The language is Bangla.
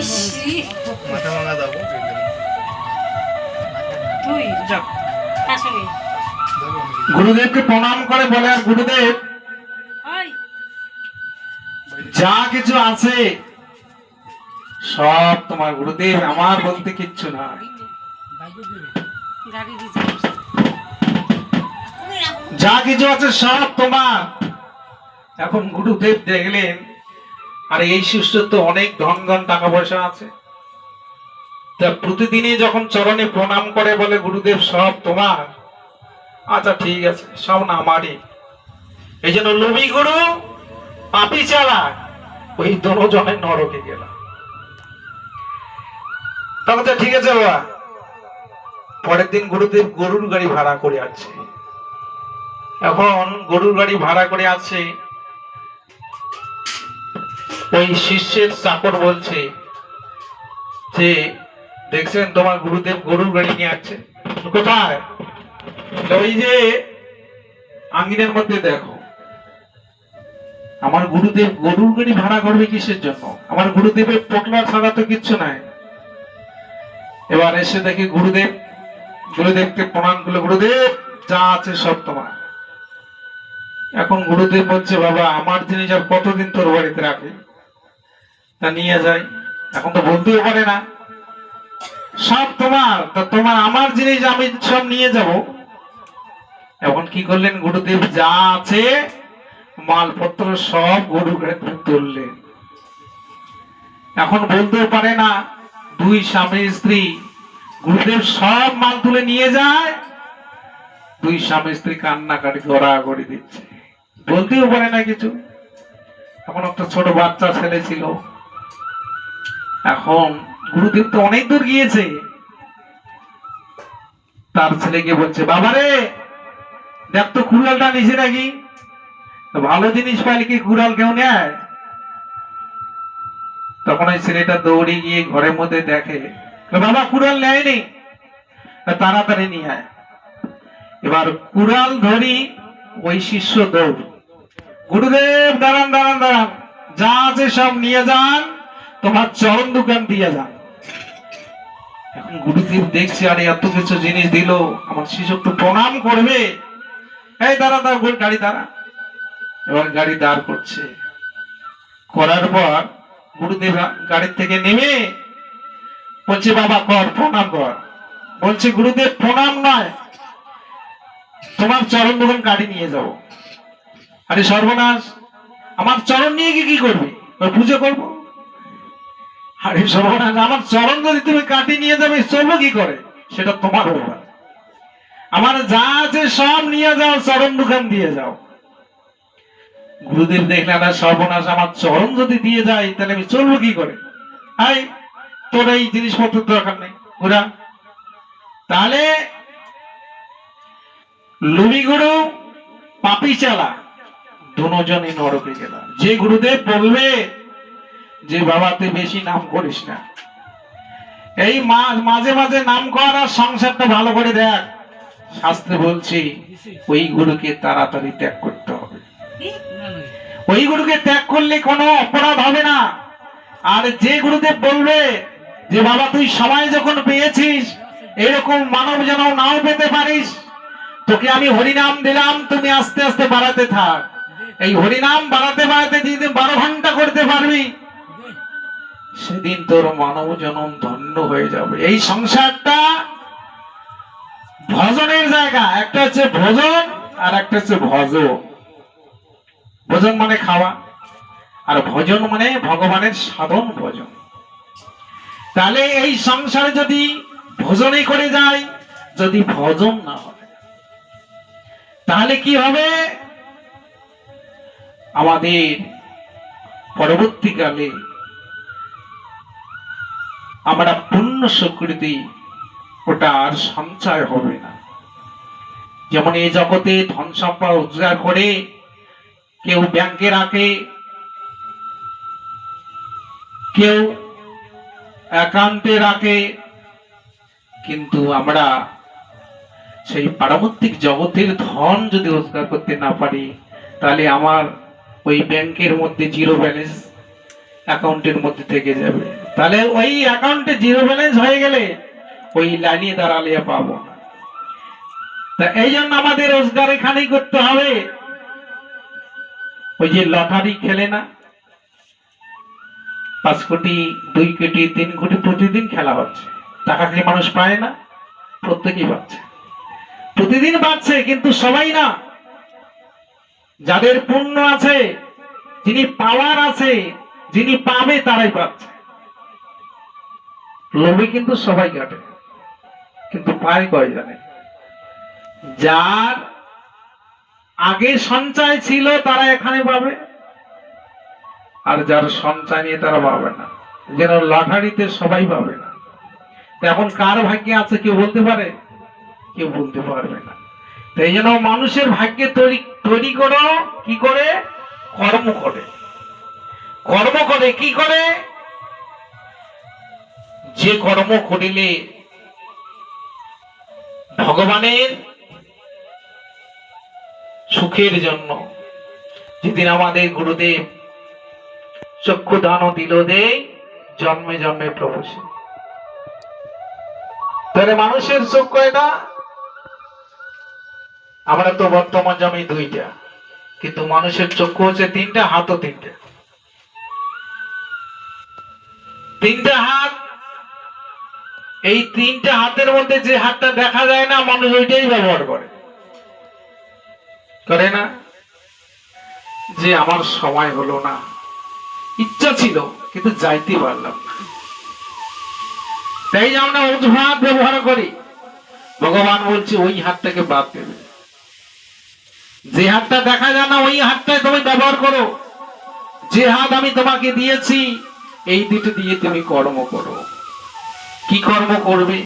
মাথা ভাঙা যাব তুই গুরুদেবকে প্রণাম করে বলে আর গুরুদেব যা কিছু আছে সব তোমার গুরুদেব আমার বলতে কিচ্ছু না। যা কিছু আছে সব তোমার। এখন গুরুদেব দেখলেন আর এই শিষ্যের তো অনেক ধন ধন টাকা পয়সা আছে। তা প্রতিদিনই যখন চরণে প্রণাম করে বলে, গুরুদেব, সব তোমার। আচ্ছা ঠিক আছে, সব না, আমারই। এই জন্য লবি গুরু, পাপি চালা ওই দোজনের নরকে গেলাম। তখন তো ঠিক আছে, বাবা। পরের দিন গুরুদেব গরুর গাড়ি ভাড়া করে আছে এখন গরুর গাড়ি ভাড়া করে আছে ওই শিষ্যের চাকর বলছে যে, দেখছেন তোমার গুরুদেব গরুর গাড়ি নিয়ে আসছে। কোথায়? ওই যে আঙ্গিনের মধ্যে দেখো। আমার গুরুদেব গরুর গাড়ি ভাড়া করবে কিসের জন্য? আমার গুরুদেবের পোটলা ছাড়া তো কিচ্ছু নাই। এবার এসে দেখি গুরুদেব গুরুদেবকে প্রণাম করল, গুরুদেব, যা আছে সব তোমার। এখন গুরুদেব বলছে, বাবা, আমার জিনিস আর কতদিন তোর বাড়িতে রাখে তা নিয়ে যাই। এখন তো বলতেও পারে না। সব তোমার, তা তোমার আমার জিনিস আমি সব নিয়ে যাব। এখন কি করলেন? গুরুদেব যা আছে, মালপত্র সব গরু তুললেন। এখন বলতেও পারে না। দুই স্বামী, স্ত্রী। গুরুদেব সব মাল তুলে নিয়ে যায়। দুই স্বামী, স্ত্রী কান্নাকাটি, গড়াগড়ি দিচ্ছে। বলতেও পারে না কিছু। এখন একটা ছোট বাচ্চা ছেলে ছিল। এখন গুরুদেব তো অনেক দূর গিয়েছে। তার ছেলেকে বলছে, বাবারে, দেখ তো কুড়ালটা নিচে নাকি? ভালো জিনিস পাইলে কি কুড়াল কেউ নেয়? তখন ওই ছেলেটা দৌড়ে গিয়ে ঘরের মধ্যে দেখে বাবা, কুড়াল নেয়নি? তাড়াতাড়ি নিয়ে আয়। এবার কুড়াল ধরি ওই শিষ্য দৌড়। গুরুদেব, দাঁড়ান দাঁড়ান দাঁড়ান, যা আছে সব নিয়ে যান। তোমার চরণ দোকান দিয়ে যান এখন গুরুদেব দেখছে, আরে এত কিছু জিনিস দিল, আমার শিশু একটু প্রণাম করবে। এই দাঁড়া দাঁড়া গাড়ি দাঁড়া। এবার গাড়ি দাঁড় করছে। করার পর গুরুদেব গাড়ির থেকে নেমে বলছে, বাবা, কর, প্রণাম কর। বলছে, গুরুদেব, প্রণাম নয়। তোমার চরণ দোকান গাড়ি নিয়ে যাব আরে সর্বনাশ, আমার চরণ নিয়ে গিয়ে কি করবে? পুজো করব? আরে সর্বনাশ আমার চরণ যদি তুমি কাটি নিয়ে যাবে চলবো কি করে? সেটা তোমার ব্যাপার। আমার যা আছে সব নিয়ে যাও, চরণ দোকান দিয়ে যাও। গুরুদেব দেখলেন সর্বনাশ, আমার চরণ যদি দিয়ে যায়, তাহলে আমি চলবো কি করে? আই, তোর এই জিনিসপত্র দরকার নেই, ঘুরা। তাহলে লুবি গুরু পাপি চালা, দুজনই নরকে গেল যে গুরুদেব বলবে যে বাবা তুই বেশি নাম করিস না। এই মাঝে মাঝে নাম কর আর সংসারটা ভালো করে দেখ। শাস্ত্রে বলছি, ওই গুরুকে তাড়াতাড়ি ত্যাগ করতে হবে। ওই গুরুকে ত্যাগ করলে কোনো অপরাধ হবে না। আর যে গুরুদেব বলবে যে, বাবা, তুই সময় যখন পেয়েছিস, এরকম মানব যেন নাও পেতে পারিস, তোকে আমি হরিনাম দিলাম, তুমি আস্তে আস্তে বাড়াতে থাক। এই হরিনাম বাড়াতে বাড়াতে যেদিন বারো ঘণ্টা করতে পারবি সেদিন তোর মানব জনম ধন্য হয়ে যাবে। এই সংসারটা ভজনের জায়গা। একটা হচ্ছে ভোজন আর একটা হচ্ছে ভজ ভোজন মানে খাওয়া আর ভজন মানে ভগবানের সাধন ভজন। তাহলে এই সংসারে যদি ভজনই করে যায়, যদি ভজন না হয়, তাহলে কি হবে? আমাদের পরবর্তীকালে আমরা পূর্ণ স্বীকৃতি ওটা আর সঞ্চয় হবে না। যেমন এই জগতে ধন সম্পদ রোজগার করে কেউ ব্যাংকে রাখে, কেউ একান্তে রাখে, কিন্তু আমরা সেই পারমার্থিক জগতের ধন যদি রোজগার করতে না পারি, তাহলে আমার ওই ব্যাংকের মধ্যে জিরো ব্যালেন্স অ্যাকাউন্টের মধ্যে থেকে যাবে। তাহলে ওই অ্যাকাউন্টে জিরো ব্যালেন্স হয়ে গেলে ওই লাইনে দাঁড়ালে পাবো। তা এই জন্য আমাদের রোজগার এখানেই করতে হবে। ওই যে লটারি খেলে না? পাঁচ কোটি, দুই কোটি, তিন কোটি প্রতিদিন খেলা হচ্ছে। টাকা কি মানুষ পায় না, প্রত্যেকেই পাচ্ছে। প্রতিদিন পাচ্ছে, কিন্তু সবাই না। যাদের পুণ্য আছে, যিনি পাওয়ার আছে, যিনি পাবে, তারাই পাচ্ছে। লোভে কিন্তু সবাই কাটে। কিন্তু পায় কয়জনে? যার আগে সঞ্চয় ছিল, তারা এখানে পাবে। আর যার সঞ্চয় নিয়ে তারা পাবে না। যেন লটারিতে সবাই পাবে না। এখন কার ভাগ্যে আছে, কেউ বলতে পারে? কেউ বলতে পারবে না। তাই জন্য মানুষের ভাগ্যে তৈরি তৈরি করো, কি করে? কর্ম করে। কর্ম করে, কি করে? যে কর্ম করিলে ভগবানের সুখের জন্য, যেদিন আমাদের গুরুদেব চক্ষু দান দিল দে, জন্মে জন্মে প্রভু তাহলে মানুষের চোখ কয়টা? আমরা তো বর্তমান জমি দুইটা, কিন্তু মানুষের চক্ষু হচ্ছে তিনটা, হাতও তিনটা। তিনটা হাত এই তিনটা হাতের মধ্যে যে হাতটা দেখা যায় না, মানুষ ওইটাই ব্যবহার করে। করে না? যে আমার সময় হলো না। ইচ্ছা ছিল, কিন্তু যাইতে পারলাম না। তাই আমরা অজুহাত ব্যবহার করি। ভগবান বলছে, ওই হাতটাকে বাদ দেবে। যে হাতটা দেখা যায় না, ওই হাতটাই তুমি ব্যবহার করো। যে হাত আমি তোমাকে দিয়েছি, এই দুটো দিয়ে তুমি কর্ম করো। কি কর্ম করবে?